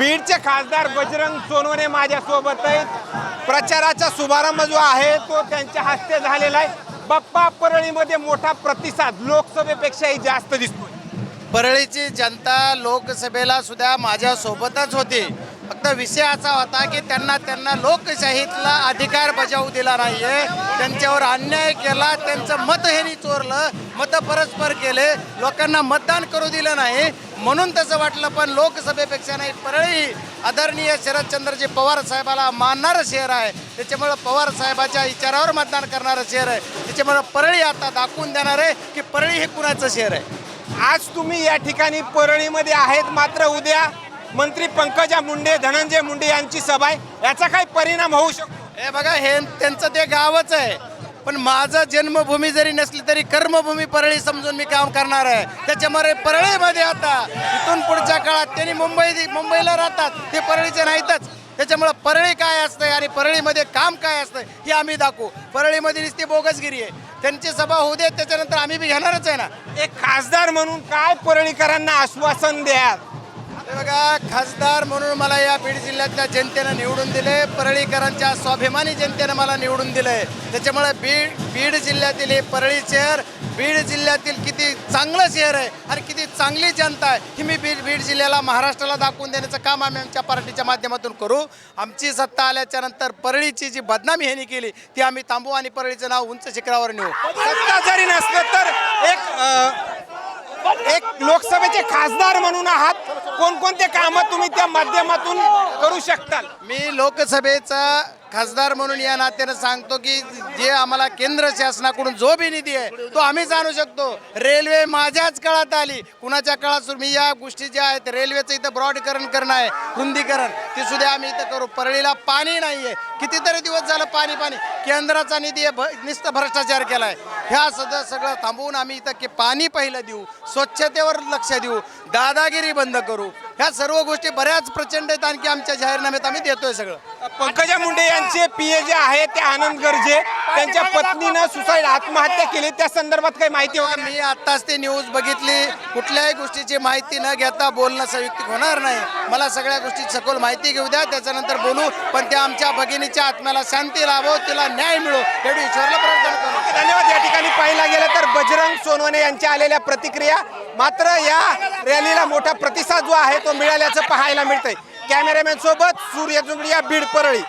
बीडचे खासदार बजरंग सोनवणे माझ्यासोबत आहेत. प्रचाराचा शुभारंभ जो आहे तो त्यांच्या हस्ते झालेला आहे. बाप्पा परळीमध्ये मोठा प्रतिसाद लोकसभेपेक्षाही जास्त दिसतोय. परळीची जनता लोकसभेला सुद्धा माझ्यासोबतच होती. प्रयत्न विषय असा होता की त्यांना त्यांना लोकशाहीतला अधिकार बजावू दिला नाही आहे त्यांच्यावर अन्याय केला त्यांचं मत ह्यानी चोरलं मत परस्पर केले लोकांना मतदान करू दिलं नाही. म्हणून तसं वाटलं पण लोकसभेपेक्षा नाही परळी आदरणीय शरदचंद्रजी पवार साहेबाला मानणारं शहर आहे. त्याच्यामुळं पवार साहेबाच्या विचारावर मतदान करणारं शहर आहे. त्याच्यामुळं परळी आता दाखवून देणार आहे की परळी हे कुणाचं शहर आहे. आज तुम्ही या ठिकाणी परळीमध्ये आहेत मात्र उद्या मंत्री पंकजा मुंडे धनंजय मुंडे यांची सभा आहे. याचा काय परिणाम होऊ शकतो. हे बघा हे त्यांचं ते गावच आहे. पण माझं जन्मभूमी जरी नसली तरी कर्मभूमी परळी समजून मी काम करणार आहे. त्याच्यामुळे परळीमध्ये आता इथून पुढच्या काळात त्यांनी मुंबई मुंबईला राहतात. ते परळीचे नाहीतच. त्याच्यामुळं परळी काय असतं आणि परळीमध्ये काम काय असतं हे आम्ही दाखवू. परळीमध्ये नुसती बोगसगिरी आहे. त्यांची सभा होऊ देत त्याच्यानंतर आम्ही बी घेणारच आहे ना. एक खासदार म्हणून काय परळीकरांना आश्वासन द्याल? हे बघा खासदार म्हणून मला या बीड जिल्ह्यातल्या जनतेनं निवडून दिले. परळीकरांच्या स्वाभिमानी जनतेनं मला निवडून दिलंय त्याच्यामुळे बीड बीड जिल्ह्यातील हे परळी शहर बीड जिल्ह्यातील किती चांगलं शहर आहे आणि किती चांगली जनता आहे ही मी बीड बीड जिल्ह्याला महाराष्ट्राला दाखवून देण्याचं काम आम्ही आमच्या पार्टीच्या माध्यमातून करू. आमची सत्ता आल्याच्यानंतर परळीची जी बदनामी ह्यानी केली ती आम्ही तांबू आणि परळीचं नाव उंच शिखरावर नेऊ. सत्ता जरी नसलं तर एक एक लोकसभेचे खासदार म्हणून आहात. कोणकोणते कामं तुम्ही त्या माध्यमातून करू शकताल मी लोकसभेचा खासदार म्हणून या नात्यानं सांगतो की जे आम्हाला केंद्र शासनाकडून जो बी निधी आहे तो आम्हीच आणू शकतो. रेल्वे माझ्याच काळात आली. कुणाच्या काळात मी या गोष्टी ज्या आहेत रेल्वेचं इथं ब्रॉडकरण करणं आहे रुंदीकरण ते सुद्धा आम्ही इथं करू. परळीला पाणी नाही आहे कितीतरी दिवस झालं पाणी पाणी केंद्राचा निधी आहे भ- नुसतं भ्रष्टाचार केला आहे ह्या सगळं सगळं थांबवून आम्ही इथं की पाणी पहिलं देऊ स्वच्छतेवर लक्ष देऊ दादागिरी बंद करू. ह्या सर्व गोष्टी बऱ्याच प्रचंड आहेत आणखी आमच्या जाहीरनाम्यात आम्ही देतोय सगळं. पंकजा मुंडे यांचे पीए जे आहे ते आनंद गर्जे. त्यांच्या पत्नीनं सुसाईड आत्महत्या केली. त्या संदर्भात काही माहिती वगैरे मी आत्ताच ती न्यूज बघितली. कुठल्याही गोष्टीची माहिती न घेता बोलणं संयुक्तिक होणार नाही. मला सगळ्या गोष्टी सखोल माहिती घेऊ द्या. त्याच्यानंतर बोलू. पण त्या आमच्या भगिनीच्या आत्म्याला शांती लाभो. तिला न्याय मिळो. एवढी ईश्वरला प्रार्थना करू. धन्यवाद. या ठिकाणी पाहिला गेलं तर बजरंग सोनवणे यांच्या आलेल्या प्रतिक्रिया. मात्र या रॅलीला मोठा प्रतिसाद जो आहे तो मिळाल्याचं पाहायला मिळतंय. कॅमेरामॅन सोबत सूर्य जुंगडिया बीड परळी.